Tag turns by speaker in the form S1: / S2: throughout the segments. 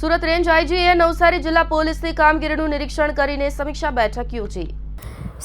S1: Surat range IGA Navsari જિલ્લા પોલીસની કામગીરીનું નિરીક્ષણ કરીને સમીક્ષા બેઠક યોજી.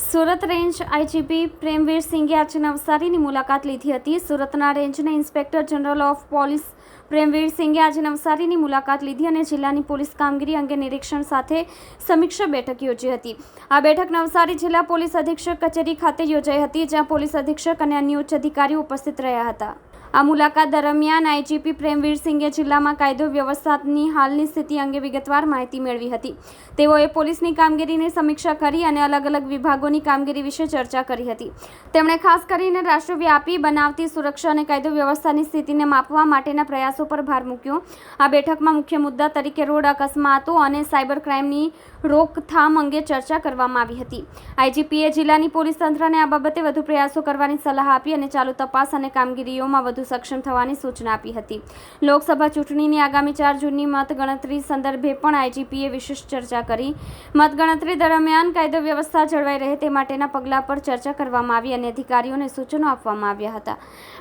S2: સુરત રેન્જ આઈજીપી પ્રેમવીર સિંઘે આજે નવસારીની મુલાકાત લીધી હતી. સુરતના રેન્જના inspector general of police Premvir સિંઘે આજે નવસારીની મુલાકાત લીધી અને જિલ્લાની પોલીસ કામગીરી અંગે નિરીક્ષણ સાથે સમીક્ષા બેઠક યોજી હતી. આ બેઠક નવસારી જિલ્લા પોલીસ અધિક્ષક કચેરી ખાતે યોજાઈ હતી, જ્યાં પોલીસ અધિક્ષક અને અન્ય ઉચ્ચ અધિકારીઓ ઉપસ્થિત રહ્યા હતા. આ મુલાકાત દરમિયાન આઈજીપી પ્રેમવીર સિંઘે જિલ્લામાં કાયદો વ્યવસ્થાની હાલની સ્થિતિ અંગે વિગતવાર માહિતી મેળવી હતી. તેઓએ પોલીસની કામગીરીની સમીક્ષા કરી અને અલગ અલગ વિભાગોની કામગીરી વિશે ચર્ચા કરી હતી. તેમણે ખાસ કરીને રાષ્ટ્રવ્યાપી બનાવતી સુરક્ષા અને કાયદો વ્યવસ્થાની સ્થિતિને માપવા માટેના પ્રયાસો પર ભાર મૂક્યો. આ બેઠકમાં મુખ્ય મુદ્દા તરીકે રોડ અકસ્માતો અને સાયબર ક્રાઇમની રોકથામ અંગે ચર્ચા કરવામાં આવી હતી. આઈજીપીએ જિલ્લાની પોલીસ તંત્રને આ બાબતે વધુ પ્રયાસો કરવાની સલાહ આપી અને ચાલુ તપાસ અને કામગીરીઓમાં વધુ સક્ષમ થવાની સૂચના આપી હતી. લોકસભા ચૂંટણીની આગામી ચાર જૂનની મતગણતરી સંદર્ભે પણ આઈજીપીએ વિશેષ ચર્ચા કરી. મતગણતરી દરમિયાન કાયદો વ્યવસ્થા જળવાઈ રહે તે માટેના પગલાં પર ચર્ચા કરવામાં આવી અને અધિકારીઓને સૂચનો આપવામાં આવ્યા હતા.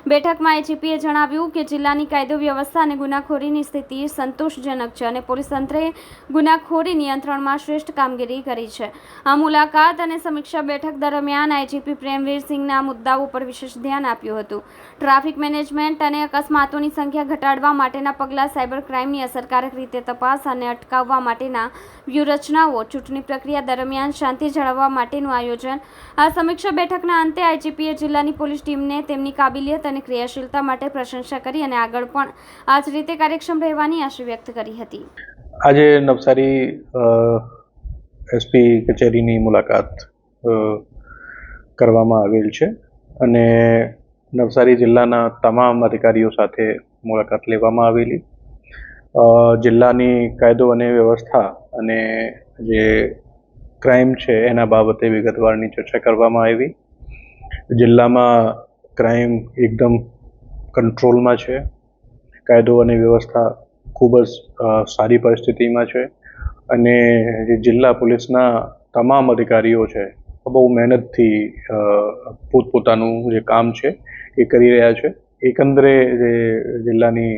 S2: બેઠકમાં આઈજીપીએ જણાવ્યું કે જિલ્લાની કાયદો વ્યવસ્થા અને ગુનાખોરીની સ્થિતિ સંતોષજનક છે અને પોલીસ તંત્રે ગુનાખોરી નિયંત્રણમાં શ્રેષ્ઠ કામગીરી કરી છે. આ મુલાકાત અને સમીક્ષા બેઠક દરમિયાન આઈજીપી પ્રેમવીર સિંહના મુદ્દાઓ પર વિશેષ ધ્યાન આપ્યું હતું. ટ્રાફિક મેનેજમેન્ટ અને અકસ્માતોની સંખ્યા ઘટાડવા માટેના પગલાં સાયબર ક્રાઇમની અસરકારક રીતે તપાસ અને અટકાવવા માટેના વ્યૂહરચનાઓ ચૂંટણી પ્રક્રિયા દરમિયાન શાંતિ જાળવવા માટેનું આયોજન. આ સમીક્ષા બેઠકના અંતે આઈજીપીએ જિલ્લાની પોલીસ ટીમને તેમની કાબિલિયત અને ક્રિયાશીલતા માટે પ્રશંસા કરી અને આગળ પણ આ જ રીતે કાર્યક્ષમ રહેવાની આશા વ્યક્ત કરી હતી.
S3: આજે નવસારી એસપી કચેરીની મુલાકાત કરવામાં આવેલ છે અને નવસારી જિલ્લાના તમામ અધિકારીઓ સાથે મુલાકાત લેવામાં આવેલી. જિલ્લાની કાયદો અને વ્યવસ્થા અને જે ક્રાઇમ છે એના બાબતે વિગતવારની ચર્ચા કરવામાં આવી. જિલ્લામાં ક્રાઇમ એકદમ કંટ્રોલમાં છે. કાયદો અને વ્યવસ્થા ખૂબ જ સારી પરિસ્થિતિમાં છે. અને જે જિલ્લા પોલીસના તમામ અધિકારીઓ છે, બહુ મહેનતથી પોતપોતાનું જે કામ છે એ કરી રહ્યા છે. એકંદરે જે જિલ્લાની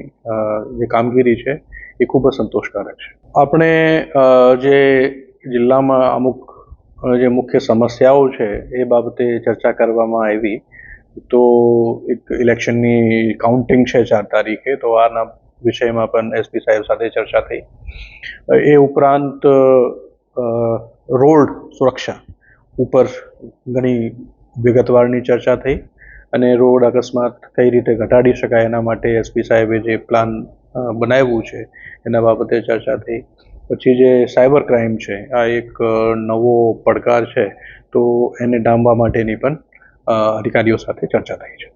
S3: જે કામગીરી છે એ ખૂબ જ સંતોષકારક છે. આપણે જે જિલ્લામાં અમુક જે મુખ્ય સમસ્યાઓ છે એ બાબતે ચર્ચા કરવામાં આવી, તો એક ઇલેક્શનની કાઉન્ટિંગ છે ચાર તારીખે, તો આના વિષયમાં પણ એસપી સાહેબ સાથે ચર્ચા થઈ. એ ઉપરાંત રોડ સુરક્ષા ઉપર ઘણી વિગતવારની ચર્ચા થઈ. અને રોડ અકસ્માત કઈ રીતે ઘટાડી શકાય એના માટે એસપી સાહેબે જે પ્લાન બનાવ્યું છે, એના બાબતે ચર્ચા થઈ. પછી જે સાયબર ક્રાઇમ છે, આ એક નવો પડકાર છે, તો એને ડામવા માટેની પણ અધિકારીઓ સાથે ચર્ચા થઈ છે.